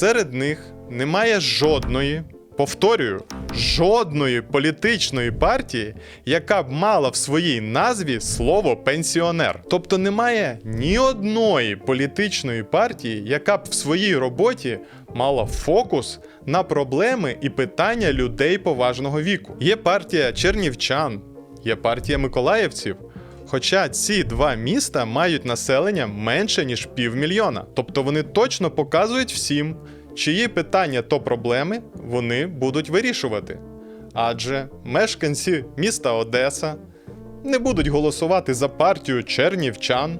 Серед них немає жодної, повторюю, жодної політичної партії, яка б мала в своїй назві слово пенсіонер. Тобто немає ні одної політичної партії, яка б в своїй роботі мала фокус на проблеми і питання людей поважного віку. Є партія чернівчан, є партія миколаївців. Хоча ці два міста мають населення менше ніж півмільйона. Тобто вони точно показують всім, чиї питання то проблеми вони будуть вирішувати. Адже мешканці міста Одеса не будуть голосувати за партію чернівчан,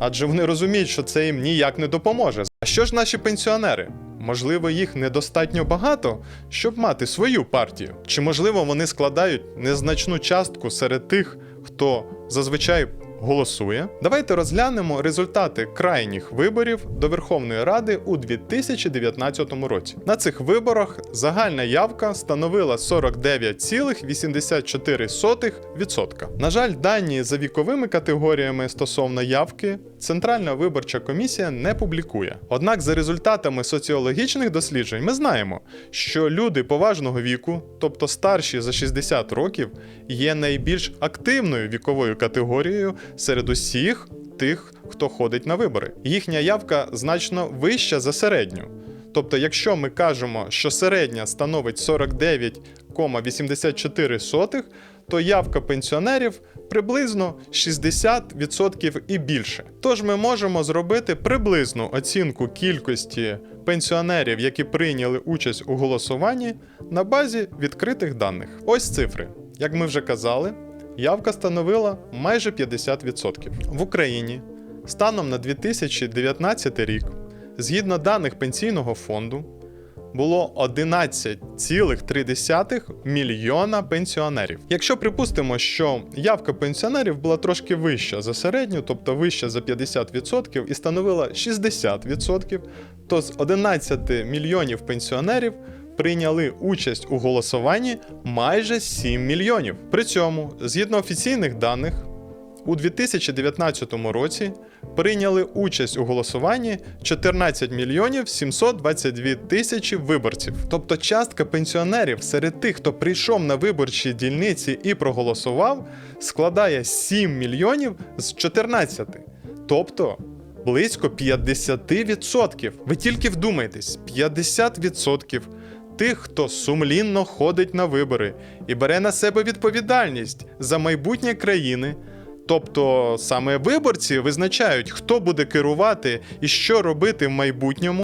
адже вони розуміють, що це їм ніяк не допоможе. А що ж наші пенсіонери? Можливо, їх недостатньо багато, щоб мати свою партію. Чи можливо вони складають незначну частку серед тих, хто зазвичай голосує? Давайте розглянемо результати крайніх виборів до Верховної Ради у 2019 році. На цих виборах загальна явка становила 49,84%. На жаль, дані за віковими категоріями стосовно явки Центральна виборча комісія не публікує. Однак, за результатами соціологічних досліджень, ми знаємо, що люди поважного віку, тобто старші за 60 років, є найбільш активною віковою категорією серед усіх тих, хто ходить на вибори. Їхня явка значно вища за середню. Тобто, якщо ми кажемо, що середня становить 49,84, то явка пенсіонерів приблизно 60% і більше. Тож ми можемо зробити приблизну оцінку кількості пенсіонерів, які прийняли участь у голосуванні, на базі відкритих даних. Ось цифри. Як ми вже казали, явка становила майже 50%. В Україні станом на 2019 рік, згідно даних пенсійного фонду, було 11,3 мільйона пенсіонерів. Якщо припустимо, що явка пенсіонерів була трошки вища за середню, тобто вища за 50% і становила 60%, то з 11 мільйонів пенсіонерів прийняли участь у голосуванні майже 7 мільйонів. При цьому, згідно офіційних даних, у 2019 році прийняли участь у голосуванні 14 мільйонів 722 тисячі виборців. Тобто частка пенсіонерів серед тих, хто прийшов на виборчі дільниці і проголосував, складає 7 мільйонів з 14. Тобто близько 50%. Ви тільки вдумайтесь, 50% тих, хто сумлінно ходить на вибори і бере на себе відповідальність за майбутнє країни. Тобто саме виборці визначають, хто буде керувати і що робити в майбутньому.